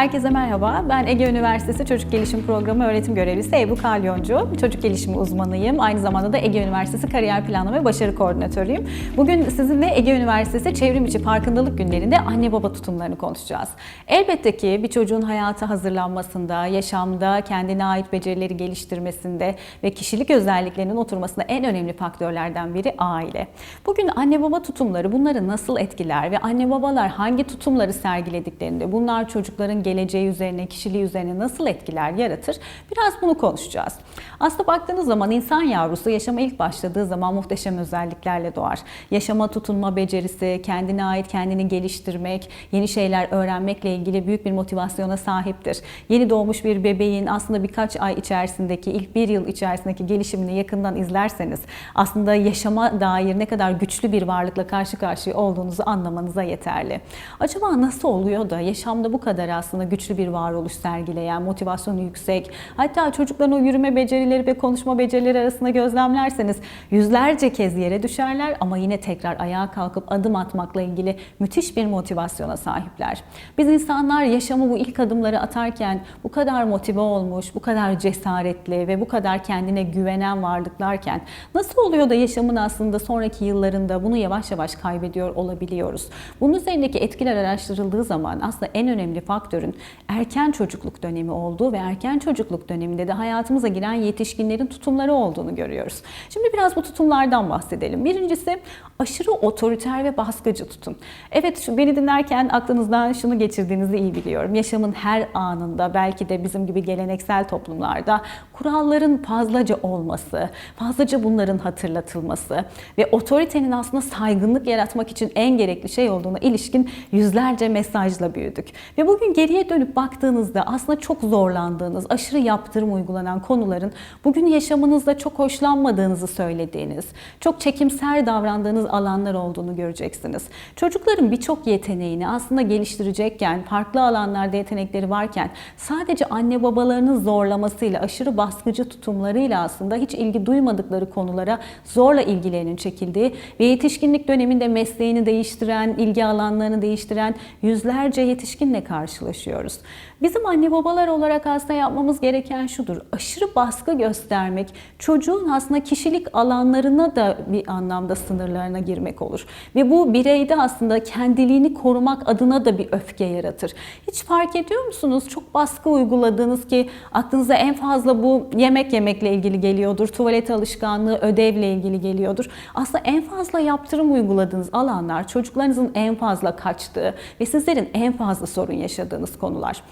Herkese merhaba. Ben Ege Üniversitesi Çocuk Gelişim Programı öğretim görevlisi Ebru Kalyoncu. Çocuk gelişimi uzmanıyım. Aynı zamanda da Ege Üniversitesi Kariyer Planlama ve Başarı Koordinatörüyüm. Bugün sizinle Ege Üniversitesi Çevrim İçi Farkındalık Günlerinde anne baba tutumlarını konuşacağız. Elbette ki bir çocuğun hayata hazırlanmasında, yaşamda kendine ait becerileri geliştirmesinde ve kişilik özelliklerinin oturmasında en önemli faktörlerden biri aile. Bugün anne baba tutumları bunları nasıl etkiler ve anne babalar hangi tutumları sergilediklerinde bunlar çocukların geleceği üzerine, kişiliği üzerine nasıl etkiler yaratır? Biraz bunu konuşacağız. Aslında baktığınız zaman insan yavrusu yaşama ilk başladığı zaman muhteşem özelliklerle doğar. Yaşama tutunma becerisi, kendine ait kendini geliştirmek, yeni şeyler öğrenmekle ilgili büyük bir motivasyona sahiptir. Yeni doğmuş bir bebeğin aslında birkaç ay içerisindeki, ilk bir yıl içerisindeki gelişimini yakından izlerseniz aslında yaşama dair ne kadar güçlü bir varlıkla karşı karşıya olduğunuzu anlamanıza yeterli. Acaba nasıl oluyor da yaşamda bu kadar aslında güçlü bir varoluş sergileyen, motivasyonu yüksek, hatta çocukların o yürüme becerileri ve konuşma becerileri arasında gözlemlerseniz yüzlerce kez yere düşerler ama yine tekrar ayağa kalkıp adım atmakla ilgili müthiş bir motivasyona sahipler. Biz insanlar yaşamı bu ilk adımları atarken bu kadar motive olmuş, bu kadar cesaretli ve bu kadar kendine güvenen varlıklarken nasıl oluyor da yaşamın aslında sonraki yıllarında bunu yavaş yavaş kaybediyor olabiliyoruz? Bunun üzerindeki etkiler araştırıldığı zaman aslında en önemli faktörün erken çocukluk dönemi olduğu ve erken çocukluk döneminde de hayatımıza giren yetişkinlerin tutumları olduğunu görüyoruz. Şimdi biraz bu tutumlardan bahsedelim. Birincisi aşırı otoriter ve baskıcı tutum. Evet şu beni dinlerken aklınızdan şunu geçirdiğinizi iyi biliyorum. Yaşamın her anında belki de bizim gibi geleneksel toplumlarda kuralların fazlaca olması, fazlaca bunların hatırlatılması ve otoritenin aslında saygınlık yaratmak için en gerekli şey olduğuna ilişkin yüzlerce mesajla büyüdük. Ve bugün geriye dönüp baktığınızda aslında çok zorlandığınız, aşırı yaptırım uygulanan konuların bugün yaşamınızda çok hoşlanmadığınızı söylediğiniz, çok çekimser davrandığınız alanlar olduğunu göreceksiniz. Çocukların birçok yeteneğini aslında geliştirecekken, farklı alanlarda yetenekleri varken sadece anne babalarının zorlamasıyla, aşırı baskıcı tutumlarıyla aslında hiç ilgi duymadıkları konulara zorla ilgilerinin çekildiği ve yetişkinlik döneminde mesleğini değiştiren, ilgi alanlarını değiştiren yüzlerce yetişkinle karşılaşıyoruz yaşıyoruz. Bizim anne babalar olarak aslında yapmamız gereken şudur. Aşırı baskı göstermek çocuğun aslında kişilik alanlarına da bir anlamda sınırlarına girmek olur. Ve bu bireyde aslında kendiliğini korumak adına da bir öfke yaratır. Hiç fark ediyor musunuz? Çok baskı uyguladığınız ki aklınıza en fazla bu yemek yemekle ilgili geliyordur. Tuvalet alışkanlığı, ödevle ilgili geliyordur. Aslında en fazla yaptırım uyguladığınız alanlar çocuklarınızın en fazla kaçtığı ve sizlerin en fazla sorun yaşadığınız konular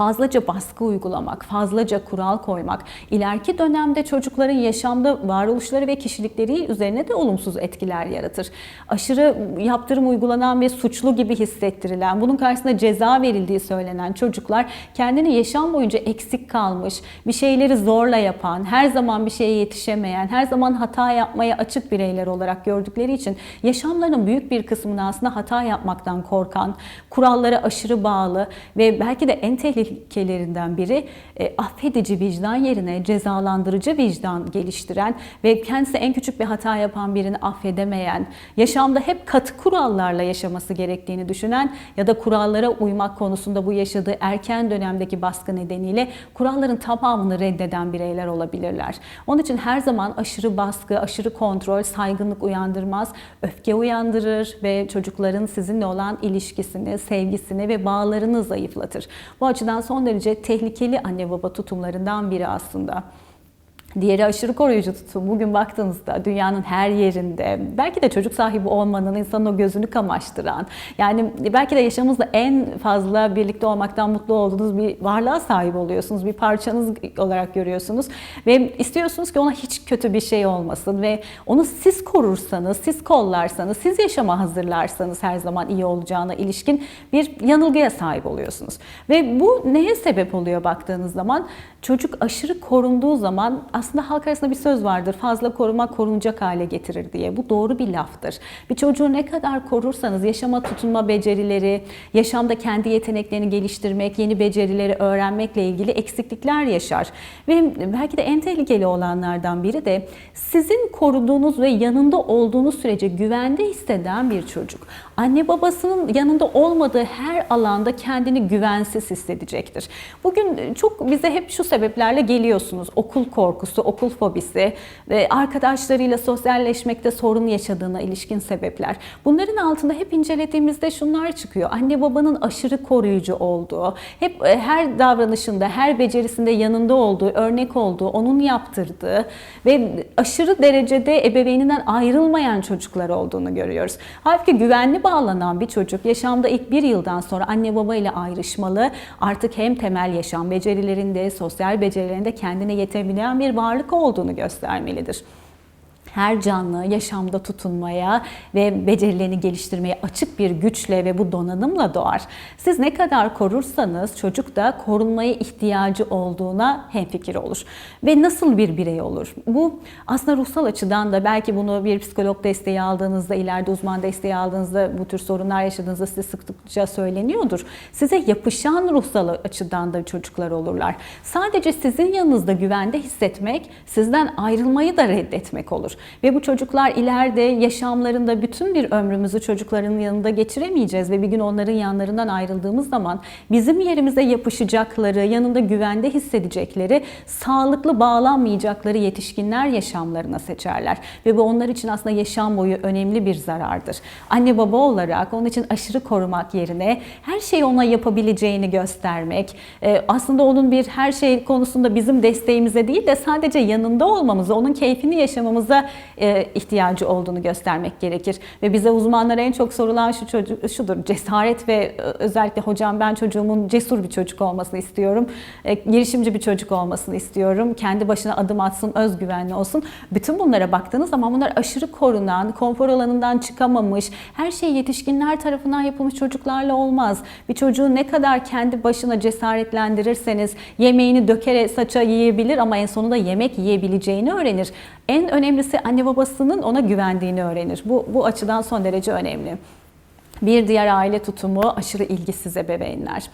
fazlaca baskı uygulamak, fazlaca kural koymak, ileriki dönemde çocukların yaşamda varoluşları ve kişilikleri üzerine de olumsuz etkiler yaratır. Aşırı yaptırım uygulanan ve suçlu gibi hissettirilen, bunun karşısında ceza verildiği söylenen çocuklar kendini yaşam boyunca eksik kalmış, bir şeyleri zorla yapan, her zaman bir şeye yetişemeyen, her zaman hata yapmaya açık bireyler olarak gördükleri için yaşamlarının büyük bir kısmını aslında hata yapmaktan korkan, kurallara aşırı bağlı ve belki de en tehlikeli tehlikelerinden biri e, affedici vicdan yerine cezalandırıcı vicdan geliştiren ve kendisi en küçük bir hata yapan birini affedemeyen, yaşamda hep katı kurallarla yaşaması gerektiğini düşünen ya da kurallara uymak konusunda bu yaşadığı erken dönemdeki baskı nedeniyle kuralların tamamını reddeden bireyler olabilirler. Onun için her zaman aşırı baskı, aşırı kontrol, saygınlık uyandırmaz, öfke uyandırır ve çocukların sizinle olan ilişkisini, sevgisini ve bağlarını zayıflatır. Bu açıdan son derece tehlikeli anne baba tutumlarından biri aslında. Diğeri aşırı koruyucu tutum. Bugün baktığınızda dünyanın her yerinde belki de çocuk sahibi olmanın insanın o gözünü kamaştıran yani belki de yaşamınızda en fazla birlikte olmaktan mutlu olduğunuz bir varlığa sahip oluyorsunuz. Bir parçanız olarak görüyorsunuz ve istiyorsunuz ki ona hiç kötü bir şey olmasın ve onu siz korursanız, siz kollarsanız, siz yaşama hazırlarsanız her zaman iyi olacağına ilişkin bir yanılgıya sahip oluyorsunuz. Ve bu neye sebep oluyor baktığınız zaman? Çocuk aşırı korunduğu zaman aslında halk arasında bir söz vardır. Fazla korumak korunacak hale getirir diye. Bu doğru bir laftır. Bir çocuğu ne kadar korursanız yaşama tutunma becerileri, yaşamda kendi yeteneklerini geliştirmek, yeni becerileri öğrenmekle ilgili eksiklikler yaşar. Ve belki de en tehlikeli olanlardan biri de sizin koruduğunuz ve yanında olduğunuz sürece güvende hisseden bir çocuk. Anne babasının yanında olmadığı her alanda kendini güvensiz hissedecektir. Bugün çok bize hep şu sebeplerle geliyorsunuz. Okul korkusu, okul fobisi arkadaşlarıyla sosyalleşmekte sorun yaşadığına ilişkin sebepler. Bunların altında hep incelediğimizde şunlar çıkıyor. Anne babanın aşırı koruyucu olduğu, hep e, her davranışında, her becerisinde yanında olduğu, örnek olduğu, onun yaptırdığı ve aşırı derecede ebeveyninden ayrılmayan çocuklar olduğunu görüyoruz. Halbuki güvenli bağlanan bir çocuk yaşamda ilk bir yıldan sonra anne baba ile ayrışmalı. Artık hem temel yaşam becerilerinde, sosyal becerilerinde kendine yetebilen bir varlık olduğunu göstermelidir her canlı yaşamda tutunmaya ve becerilerini geliştirmeye açık bir güçle ve bu donanımla doğar. Siz ne kadar korursanız çocuk da korunmaya ihtiyacı olduğuna hemfikir olur. Ve nasıl bir birey olur? Bu aslında ruhsal açıdan da belki bunu bir psikolog desteği aldığınızda, ileride uzman desteği aldığınızda bu tür sorunlar yaşadığınızda size sıklıkça söyleniyordur. Size yapışan ruhsal açıdan da çocuklar olurlar. Sadece sizin yanınızda güvende hissetmek sizden ayrılmayı da reddetmek olur. Ve bu çocuklar ileride yaşamlarında bütün bir ömrümüzü çocukların yanında geçiremeyeceğiz ve bir gün onların yanlarından ayrıldığımız zaman bizim yerimize yapışacakları, yanında güvende hissedecekleri, sağlıklı bağlanmayacakları yetişkinler yaşamlarına seçerler. Ve bu onlar için aslında yaşam boyu önemli bir zarardır. Anne baba olarak onun için aşırı korumak yerine her şeyi ona yapabileceğini göstermek, e, aslında onun bir her şey konusunda bizim desteğimize değil de sadece yanında olmamıza, onun keyfini yaşamamıza e, ihtiyacı olduğunu göstermek gerekir. Ve bize uzmanlara en çok sorulan şu çocuk, şudur, cesaret ve e, özellikle hocam ben çocuğumun cesur bir çocuk olmasını istiyorum, e, girişimci bir çocuk olmasını istiyorum, kendi başına adım atsın, özgüvenli olsun. Bütün bunlara baktığınız zaman bunlar aşırı korunan, konfor alanından çıkamamış, her şey yetişkinler tarafından yapılmış çocuklarla olmaz. Bir çocuğu ne kadar kendi başına cesaretlendirirseniz yemeğini dökere saça yiyebilir ama en sonunda yemek yiyebileceğini öğrenir. En önemlisi anne babasının ona güvendiğini öğrenir. Bu, bu açıdan son derece önemli. Bir diğer aile tutumu aşırı ilgisiz ebeveynler.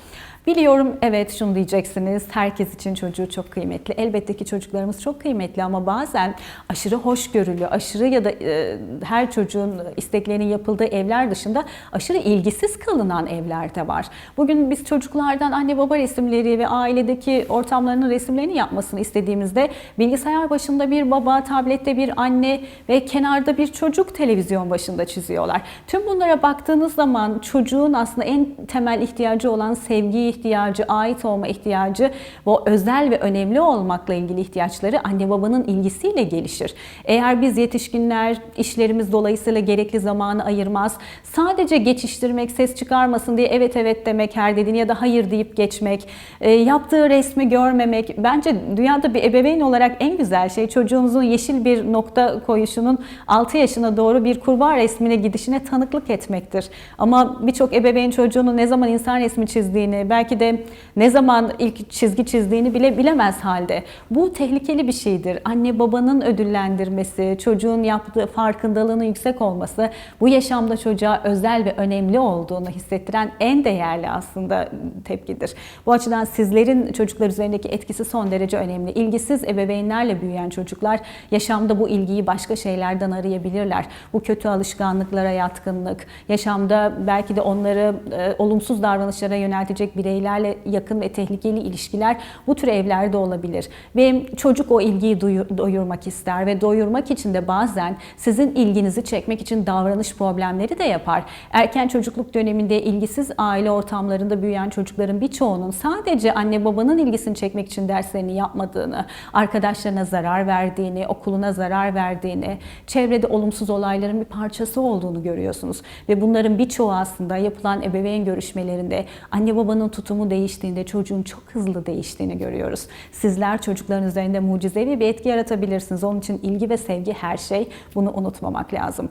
Biliyorum evet şunu diyeceksiniz. Herkes için çocuğu çok kıymetli. Elbette ki çocuklarımız çok kıymetli ama bazen aşırı hoşgörülü, aşırı ya da e, her çocuğun isteklerinin yapıldığı evler dışında aşırı ilgisiz kalınan evler de var. Bugün biz çocuklardan anne baba resimleri ve ailedeki ortamlarının resimlerini yapmasını istediğimizde bilgisayar başında bir baba, tablette bir anne ve kenarda bir çocuk televizyon başında çiziyorlar. Tüm bunlara baktığınız zaman çocuğun aslında en temel ihtiyacı olan sevgiyi ihtiyacı, ait olma ihtiyacı, bu özel ve önemli olmakla ilgili ihtiyaçları anne babanın ilgisiyle gelişir. Eğer biz yetişkinler işlerimiz dolayısıyla gerekli zamanı ayırmaz, sadece geçiştirmek, ses çıkarmasın diye evet evet demek her dediğini ya da hayır deyip geçmek, e, yaptığı resmi görmemek, bence dünyada bir ebeveyn olarak en güzel şey çocuğunuzun yeşil bir nokta koyuşunun 6 yaşına doğru bir kurbağa resmine gidişine tanıklık etmektir. Ama birçok ebeveyn çocuğunun ne zaman insan resmi çizdiğini, belki belki de ne zaman ilk çizgi çizdiğini bile bilemez halde. Bu tehlikeli bir şeydir. Anne babanın ödüllendirmesi, çocuğun yaptığı farkındalığının yüksek olması bu yaşamda çocuğa özel ve önemli olduğunu hissettiren en değerli aslında tepkidir. Bu açıdan sizlerin çocuklar üzerindeki etkisi son derece önemli. İlgisiz ebeveynlerle büyüyen çocuklar yaşamda bu ilgiyi başka şeylerden arayabilirler. Bu kötü alışkanlıklara yatkınlık, yaşamda belki de onları e, olumsuz davranışlara yöneltecek birey bireylerle yakın ve tehlikeli ilişkiler bu tür evlerde olabilir. Ve çocuk o ilgiyi doyurmak ister ve doyurmak için de bazen sizin ilginizi çekmek için davranış problemleri de yapar. Erken çocukluk döneminde ilgisiz aile ortamlarında büyüyen çocukların birçoğunun sadece anne babanın ilgisini çekmek için derslerini yapmadığını, arkadaşlarına zarar verdiğini, okuluna zarar verdiğini, çevrede olumsuz olayların bir parçası olduğunu görüyorsunuz. Ve bunların birçoğu aslında yapılan ebeveyn görüşmelerinde anne babanın tut tutumu değiştiğinde çocuğun çok hızlı değiştiğini görüyoruz. Sizler çocukların üzerinde mucizevi bir etki yaratabilirsiniz. Onun için ilgi ve sevgi her şey. Bunu unutmamak lazım.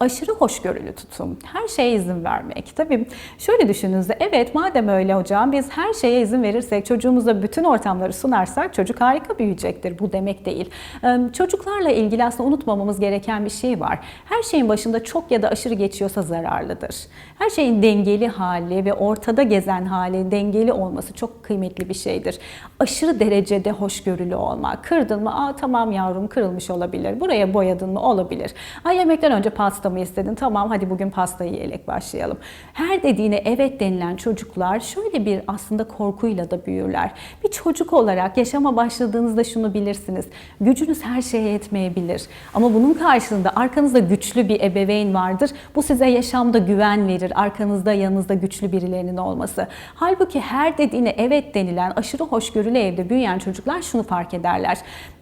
Aşırı hoşgörülü tutum, her şeye izin vermek. Tabii şöyle düşündüğünüzde evet madem öyle hocam biz her şeye izin verirsek çocuğumuza bütün ortamları sunarsak çocuk harika büyüyecektir. Bu demek değil. Çocuklarla ilgili aslında unutmamamız gereken bir şey var. Her şeyin başında çok ya da aşırı geçiyorsa zararlıdır. Her şeyin dengeli hali ve ortada gezen hali dengeli olması çok kıymetli bir şeydir. Aşırı derecede hoşgörülü olmak. Kırdın mı? Aa tamam yavrum kırılmış olabilir. Buraya boyadın mı? Olabilir. Ay yemekten önce pasta mı istedin? Tamam hadi bugün pasta yiyerek başlayalım. Her dediğine evet denilen çocuklar şöyle bir aslında korkuyla da büyürler. Bir çocuk olarak yaşama başladığınızda şunu bilirsiniz. Gücünüz her şeye yetmeyebilir. Ama bunun karşılığında arkanızda güçlü bir ebeveyn vardır. Bu size yaşamda güven verir. Arkanızda yanınızda güçlü birilerinin olması. Halbuki her dediğine evet denilen aşırı hoşgörülü evde büyüyen çocuklar şunu fark ederler.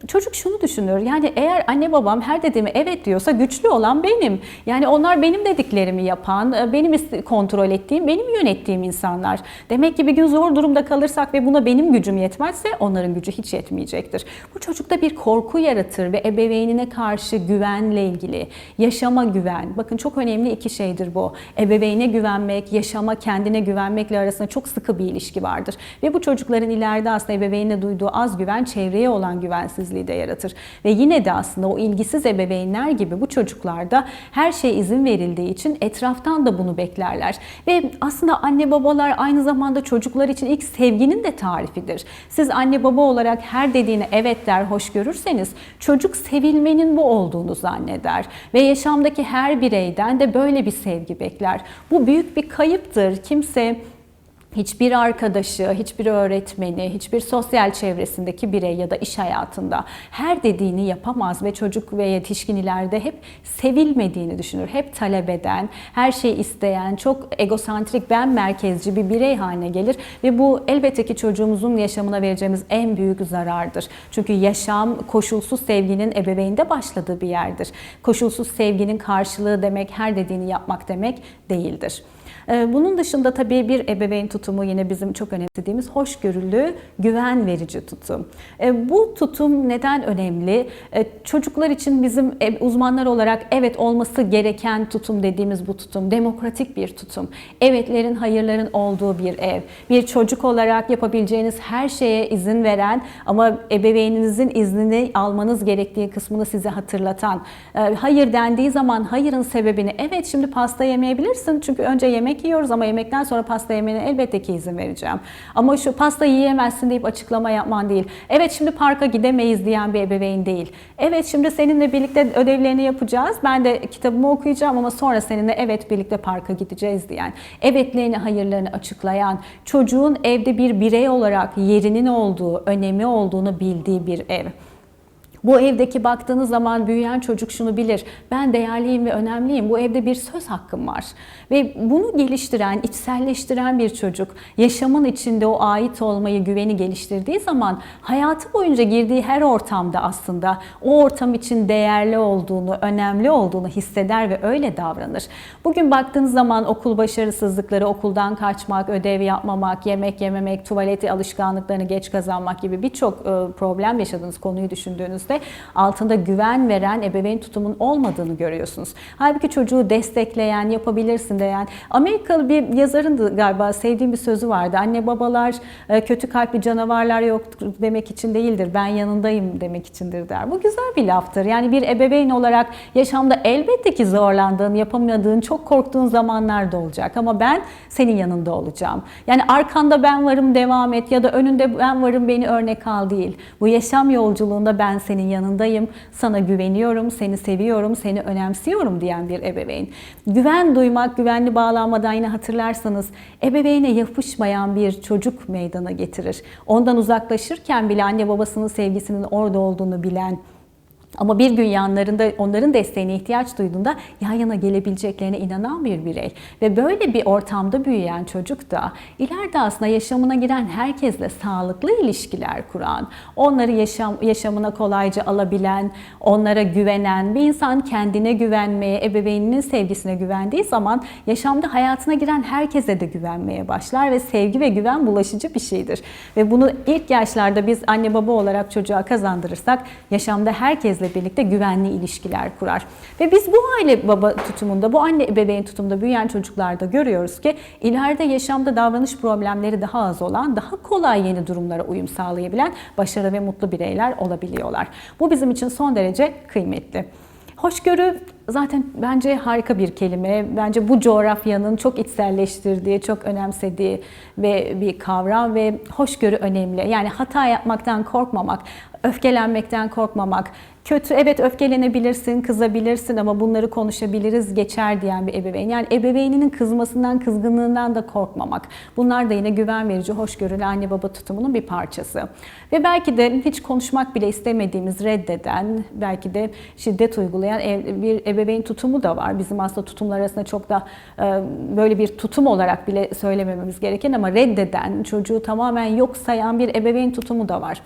Çocuk şunu düşünür. Yani eğer anne babam her dediğime evet diyorsa güçlü olan benim. Yani onlar benim dediklerimi yapan, benim ist- kontrol ettiğim, benim yönettiğim insanlar. Demek ki bir gün zor durumda kalırsak ve buna benim gücüm yetmezse onların gücü hiç yetmeyecektir. Bu çocukta bir korku yaratır ve ebeveynine karşı güvenle ilgili, yaşama güven. Bakın çok önemli iki şeydir bu. Ebeveyne güvenmek, yaşama, kendine güvenmekle arasında çok sıkı bir ilişki vardır. Ve bu çocukların ileride aslında ebeveynine duyduğu az güven çevreye olan güvensizliği de yaratır. Ve yine de aslında o ilgisiz ebeveynler gibi bu çocuklarda her şeye izin verildiği için etraftan da bunu beklerler. Ve aslında anne babalar aynı zamanda çocuklar için ilk sevginin de tarifidir. Siz anne baba olarak her dediğine evet der, hoş görürseniz çocuk sevilmenin bu olduğunu zanneder. Ve yaşamdaki her bireyden de böyle bir sevgi bekler. Bu büyük bir kayıptır. Kimse hiçbir arkadaşı, hiçbir öğretmeni, hiçbir sosyal çevresindeki birey ya da iş hayatında her dediğini yapamaz ve çocuk ve yetişkin ileride hep sevilmediğini düşünür. Hep talep eden, her şeyi isteyen, çok egosantrik, ben merkezci bir birey haline gelir ve bu elbette ki çocuğumuzun yaşamına vereceğimiz en büyük zarardır. Çünkü yaşam koşulsuz sevginin ebeveynde başladığı bir yerdir. Koşulsuz sevginin karşılığı demek her dediğini yapmak demek değildir. Ee, Bunun dışında tabii bir ebeveyn tutumu yine bizim çok önemsediğimiz hoşgörülü, güven verici tutum. Ee, Bu tutum neden önemli? Ee, Çocuklar için bizim e- uzmanlar olarak evet olması gereken tutum dediğimiz bu tutum demokratik bir tutum. Evetlerin, hayırların olduğu bir ev. Bir çocuk olarak yapabileceğiniz her şeye izin veren ama ebeveyninizin iznini almanız gerektiği kısmını size hatırlatan. Ee, Hayır dendiği zaman hayırın sebebini evet şimdi pasta yemeyebilirsin çünkü önce yemek yiyoruz ama yemekten sonra pasta yemene elbette ki izin vereceğim. Ama şu pasta yiyemezsin deyip açıklama yapman değil. Evet şimdi parka gidemeyiz diyen bir ebeveyn değil. Evet şimdi seninle birlikte ödevlerini yapacağız. Ben de kitabımı okuyacağım ama sonra seninle evet birlikte parka gideceğiz diyen. Evetlerini, hayırlarını açıklayan, çocuğun evde bir birey olarak yerinin olduğu, önemi olduğunu bildiği bir ev. Bu evdeki baktığınız zaman büyüyen çocuk şunu bilir. Ben değerliyim ve önemliyim. Bu evde bir söz hakkım var. Ve bunu geliştiren, içselleştiren bir çocuk yaşamın içinde o ait olmayı, güveni geliştirdiği zaman hayatı boyunca girdiği her ortamda aslında o ortam için değerli olduğunu, önemli olduğunu hisseder ve öyle davranır. Bugün baktığınız zaman okul başarısızlıkları, okuldan kaçmak, ödev yapmamak, yemek yememek, tuvaleti alışkanlıklarını geç kazanmak gibi birçok e, problem yaşadığınız konuyu düşündüğünüzde altında güven veren ebeveyn tutumun olmadığını görüyorsunuz. Halbuki çocuğu destekleyen, yapabilirsin diyen Amerikalı bir yazarın da galiba sevdiğim bir sözü vardı. Anne babalar e, kötü kalpli canavarlar yoktur demek için değildir. Ben yanındayım demek içindir der. Bu güzel bir laftır. Yani bir ebeveyn olarak yaşamda elbette ki zorlandığın, yapamadığın, çok korktuğun zamanlar da olacak. Ama ben senin yanında olacağım. Yani arkanda ben varım devam et ya da önünde ben varım beni örnek al değil. Bu yaşam yolculuğunda ben senin yanındayım, sana güveniyorum, seni seviyorum, seni önemsiyorum diyen bir ebeveyn. Güven duymak, güvenli bağlanmadan yine hatırlarsanız ebeveyne yapışmayan bir çocuk meydana getirir. Ondan uzaklaşırken bile anne babasının sevgisinin orada olduğunu bilen, ama bir gün yanlarında onların desteğine ihtiyaç duyduğunda yan yana gelebileceklerine inanan bir birey. Ve böyle bir ortamda büyüyen çocuk da ileride aslında yaşamına giren herkesle sağlıklı ilişkiler kuran, onları yaşam, yaşamına kolayca alabilen, onlara güvenen bir insan kendine güvenmeye, ebeveyninin sevgisine güvendiği zaman yaşamda hayatına giren herkese de güvenmeye başlar ve sevgi ve güven bulaşıcı bir şeydir. Ve bunu ilk yaşlarda biz anne baba olarak çocuğa kazandırırsak yaşamda herkesle ebeveynimizle birlikte güvenli ilişkiler kurar. Ve biz bu aile baba tutumunda, bu anne ebeveyn tutumunda büyüyen çocuklarda görüyoruz ki ileride yaşamda davranış problemleri daha az olan, daha kolay yeni durumlara uyum sağlayabilen başarılı ve mutlu bireyler olabiliyorlar. Bu bizim için son derece kıymetli. Hoşgörü zaten bence harika bir kelime. Bence bu coğrafyanın çok içselleştirdiği, çok önemsediği ve bir kavram ve hoşgörü önemli. Yani hata yapmaktan korkmamak, öfkelenmekten korkmamak, kötü evet öfkelenebilirsin, kızabilirsin ama bunları konuşabiliriz, geçer diyen bir ebeveyn. Yani ebeveyninin kızmasından, kızgınlığından da korkmamak. Bunlar da yine güven verici, hoşgörülü anne baba tutumunun bir parçası. Ve belki de hiç konuşmak bile istemediğimiz, reddeden, belki de şiddet uygulayan bir ebeveyn tutumu da var. Bizim aslında tutumlar arasında çok da böyle bir tutum olarak bile söylemememiz gereken ama reddeden, çocuğu tamamen yok sayan bir ebeveyn tutumu da var.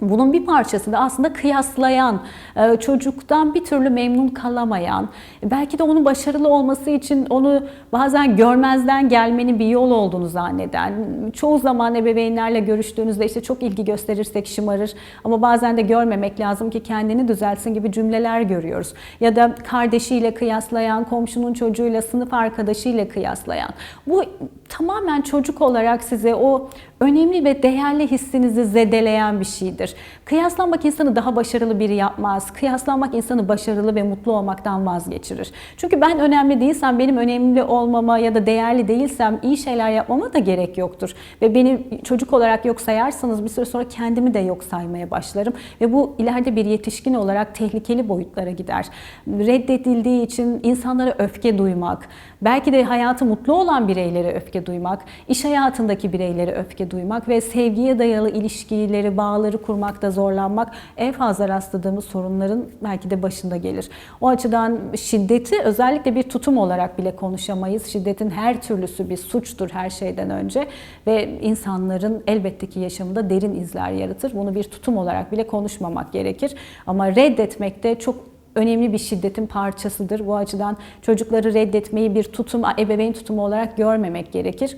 Bunun bir parçası da aslında kıyaslayan, e, çocuktan bir türlü memnun kalamayan, belki de onun başarılı olması için onu bazen görmezden gelmenin bir yol olduğunu zanneden, çoğu zaman ebeveynlerle görüştüğünüzde işte çok ilgi gösterirsek şımarır ama bazen de görmemek lazım ki kendini düzeltsin gibi cümleler görüyoruz. Ya da kardeşiyle kıyaslayan, komşunun çocuğuyla, sınıf arkadaşıyla kıyaslayan. Bu tamamen çocuk olarak size o önemli ve değerli hissinizi zedeleyen bir şeydir. Kıyaslanmak insanı daha başarılı biri yapmaz. Kıyaslanmak insanı başarılı ve mutlu olmaktan vazgeçirir. Çünkü ben önemli değilsem, benim önemli olmama ya da değerli değilsem iyi şeyler yapmama da gerek yoktur. Ve beni çocuk olarak yok sayarsanız bir süre sonra kendimi de yok saymaya başlarım. Ve bu ileride bir yetişkin olarak tehlikeli boyutlara gider. Reddedildiği için insanlara öfke duymak, belki de hayatı mutlu olan bireylere öfke duymak, iş hayatındaki bireylere öfke duymak ve sevgiye dayalı ilişkileri, bağları kurmakta zorlanmak en fazla rastladığımız sorunların belki de başında gelir. O açıdan şiddeti özellikle bir tutum olarak bile konuşamayız. Şiddetin her türlüsü bir suçtur her şeyden önce ve insanların elbette ki yaşamında derin izler yaratır. Bunu bir tutum olarak bile konuşmamak gerekir. Ama reddetmekte çok önemli bir şiddetin parçasıdır. Bu açıdan çocukları reddetmeyi bir tutum, ebeveyn tutumu olarak görmemek gerekir.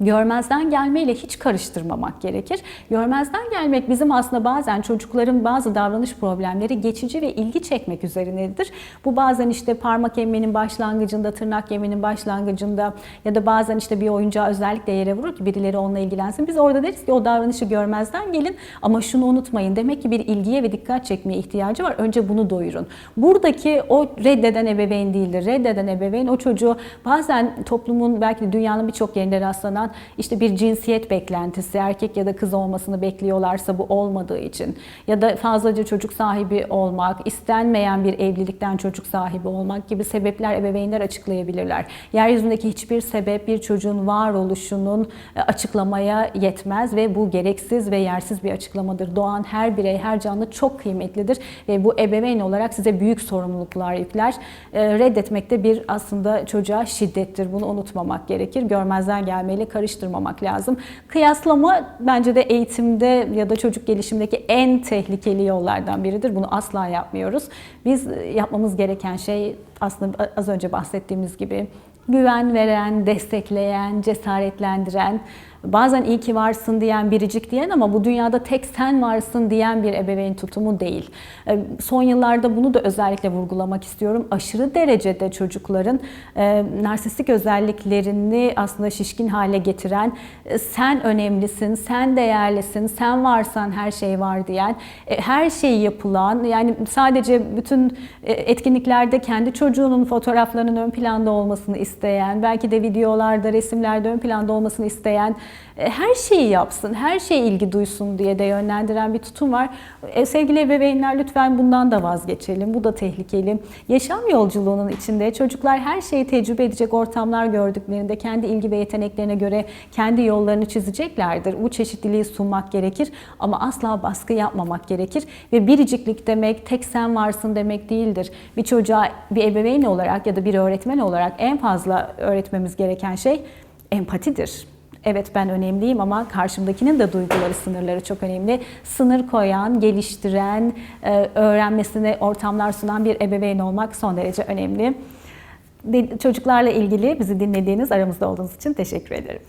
Görmezden gelmeyle hiç karıştırmamak gerekir. Görmezden gelmek bizim aslında bazen çocukların bazı davranış problemleri geçici ve ilgi çekmek üzerinedir. Bu bazen işte parmak emmenin başlangıcında, tırnak yemenin başlangıcında ya da bazen işte bir oyuncağı özellikle yere vurur ki birileri onunla ilgilensin. Biz orada deriz ki o davranışı görmezden gelin ama şunu unutmayın. Demek ki bir ilgiye ve dikkat çekmeye ihtiyacı var. Önce bunu doyurun. Buradaki o reddeden ebeveyn değildir. Reddeden ebeveyn o çocuğu bazen toplumun belki de dünyanın birçok yerinde rastlanan açısından işte bir cinsiyet beklentisi, erkek ya da kız olmasını bekliyorlarsa bu olmadığı için ya da fazlaca çocuk sahibi olmak, istenmeyen bir evlilikten çocuk sahibi olmak gibi sebepler ebeveynler açıklayabilirler. Yeryüzündeki hiçbir sebep bir çocuğun varoluşunun e, açıklamaya yetmez ve bu gereksiz ve yersiz bir açıklamadır. Doğan her birey, her canlı çok kıymetlidir ve bu ebeveyn olarak size büyük sorumluluklar yükler. E, reddetmek de bir aslında çocuğa şiddettir. Bunu unutmamak gerekir. Görmezden gelmeyle karıştırmamak lazım. Kıyaslama bence de eğitimde ya da çocuk gelişimdeki en tehlikeli yollardan biridir. Bunu asla yapmıyoruz. Biz yapmamız gereken şey aslında az önce bahsettiğimiz gibi güven veren, destekleyen, cesaretlendiren, bazen iyi ki varsın diyen, biricik diyen ama bu dünyada tek sen varsın diyen bir ebeveyn tutumu değil. E, son yıllarda bunu da özellikle vurgulamak istiyorum. Aşırı derecede çocukların e, narsistik özelliklerini aslında şişkin hale getiren, e, sen önemlisin, sen değerlisin, sen varsan her şey var diyen, her şey yapılan, yani sadece bütün etkinliklerde kendi çocuğunun fotoğraflarının ön planda olmasını isteyen, belki de videolarda, resimlerde ön planda olmasını isteyen, her şeyi yapsın, her şeye ilgi duysun diye de yönlendiren bir tutum var. E, sevgili ebeveynler lütfen bundan da vazgeçelim. Bu da tehlikeli. Yaşam yolculuğunun içinde çocuklar her şeyi tecrübe edecek ortamlar gördüklerinde kendi ilgi ve yeteneklerine göre kendi yollarını çizeceklerdir. Bu çeşitliliği sunmak gerekir ama asla baskı yapmamak gerekir. Ve biriciklik demek tek sen varsın demek değildir. Bir çocuğa bir ebeveyn olarak ya da bir öğretmen olarak en fazla öğretmemiz gereken şey empatidir. Evet ben önemliyim ama karşımdakinin de duyguları, sınırları çok önemli. Sınır koyan, geliştiren, e, öğrenmesine ortamlar sunan bir ebeveyn olmak son derece önemli. Çocuklarla ilgili bizi dinlediğiniz, aramızda olduğunuz için teşekkür ederim.